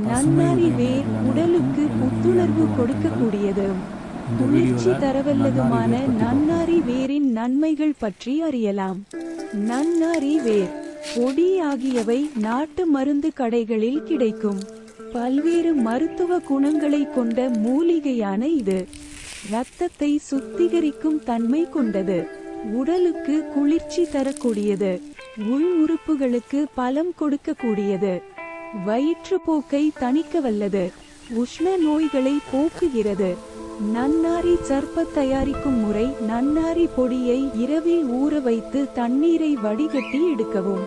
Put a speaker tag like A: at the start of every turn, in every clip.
A: நன்னாரி வேர் உடலுக்கு புத்துணர்வு கொடுக்கக்கூடியது. குளிர்ச்சி தரவல்லதுமான நன்னாரி வேரின் நன்மைகள் பற்றி அறியலாம். நன்னாரி வேர் பொடி ஆகியவை நாட்டு மருந்து கடைகளில் கிடைக்கும். பல்வேறு மருத்துவ குணங்களை கொண்ட மூலிகையான இது. இரத்தத்தை சுத்திகரிக்கும் தன்மை கொண்டது. உடலுக்கு குளிர்ச்சி தரக்கூடியது. உள் உறுப்புகளுக்கு பலம் கொடுக்கக்கூடியது. வயிற்றுப்போக்கை தணிக்க வல்லது உஷ்ண நோய்களை போக்குகிறது. நன்னாரி சர்ப்பத் தயாரிக்கும் முறை நன்னாரி பொடியை இரவில் ஊற வைத்து தண்ணீரை வடிகட்டி எடுக்கவும்.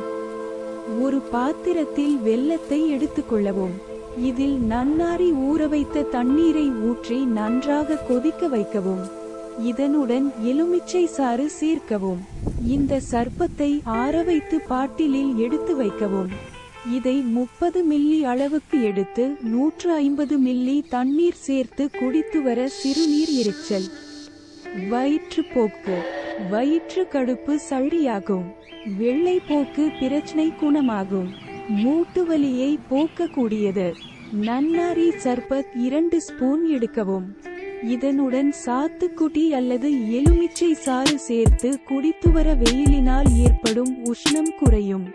A: ஒரு பாத்திரத்தில் வெள்ளத்தை எடுத்துக்கொள்ளவும் இதில் நன்னாரி ஊற வைத்த தண்ணீரை ஊற்றி நன்றாக கொதிக்க வைக்கவும். இதனுடன் எலுமிச்சை சாறு சேர்க்கவும். இந்த சர்ப்பத்தை ஆற வைத்து பாட்டிலில் எடுத்து வைக்கவும். இதை முப்பது மில்லி அளவுக்கு எடுத்து நூற்று ஐம்பது மில்லி தண்ணீர் சேர்த்து குடித்து வர சிறுநீர் எரிச்சல். வயிற்றுப்போக்கு வயிற்று கடுப்பு சளியாகும். வெள்ளைப்போக்கு பிரச்சனை குணமாகும். மூட்டு வலியை போக்கக்கூடியது. நன்னாரி சர்பத் இரண்டு ஸ்பூன் எடுக்கவும். இதனுடன் சாத்துக்குடி அல்லது எலுமிச்சை சாறு சேர்த்து குடித்து வர வெயிலினால் ஏற்படும் உஷ்ணம் குறையும்.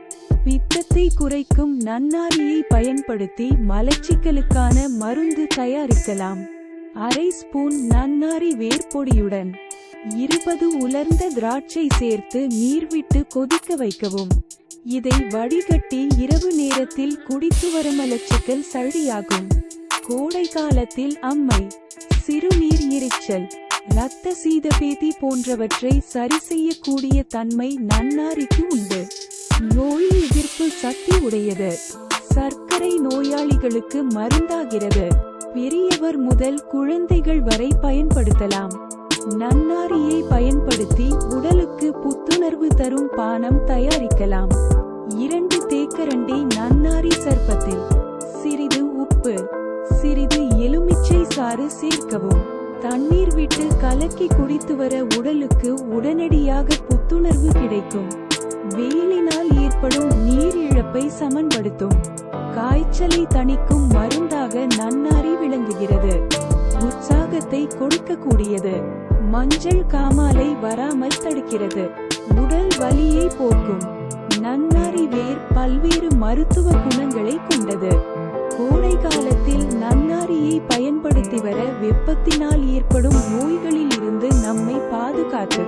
A: பித்தத்தை குறைக்கும் நன்னாரியை பயன்படுத்தி மலச்சிக்கலுக்கான மருந்து தயாரிக்கலாம். அரை ஸ்பூன் நன்னாரி வேர்பொடியுடன் இருபது உலர்ந்த திராட்சை சேர்த்து நீர்விட்டு கொதிக்க வைக்கவும். இதை வடிகட்டி இரவு நேரத்தில் குடித்து வர மலச்சிக்கல் சளியாகும். கோடை காலத்தில் அம்மை சிறுநீர் எரிச்சல் இரத்த சீதபேதி போன்றவற்றை சரி செய்யக்கூடிய தன்மை நன்னாரிக்கு உண்டு. நோய் எதிர்ப்பு சக்தி உடையது. சர்க்கரை நோயாளிகளுக்கு மருந்தாகிறது. பெரியவர் முதல் குழந்தைகள் வரை பயன்படுத்தலாம். நன்னாரியை பயன்படுத்தி உடலுக்கு புத்துணர்வு தரும் பானம் தயாரிக்கலாம். இரண்டு தேக்கரண்டி நன்னாரி சர்ப்பத்தில் எலுமிச்சை சேர்க்கவும். தண்ணீர் விட்டு கலக்கி குடித்து வர உடலுக்கு உடனடியாக புத்துணர்வு கிடைக்கும். வெயிலினால் ஏற்படும் நீர் இழப்பை சமன்படுத்தும். காய்ச்சலை தணிக்கும் மருந்தாக நன்னாரி விளங்குகிறது. உற்சாகத்தை கொடுக்கக்கூடியது. மஞ்சள் காமாலை வராமல் தடுக்கிறது. உடல் வலியை போக்கும். நன்னாரி வேர் பல்வேறு மருத்துவ குணங்களை கொண்டது. பயன்படுத்தி வர வெப்பத்தினால் ஏற்படும் நோய்களில் இருந்து நம்மை பாதுகாத்து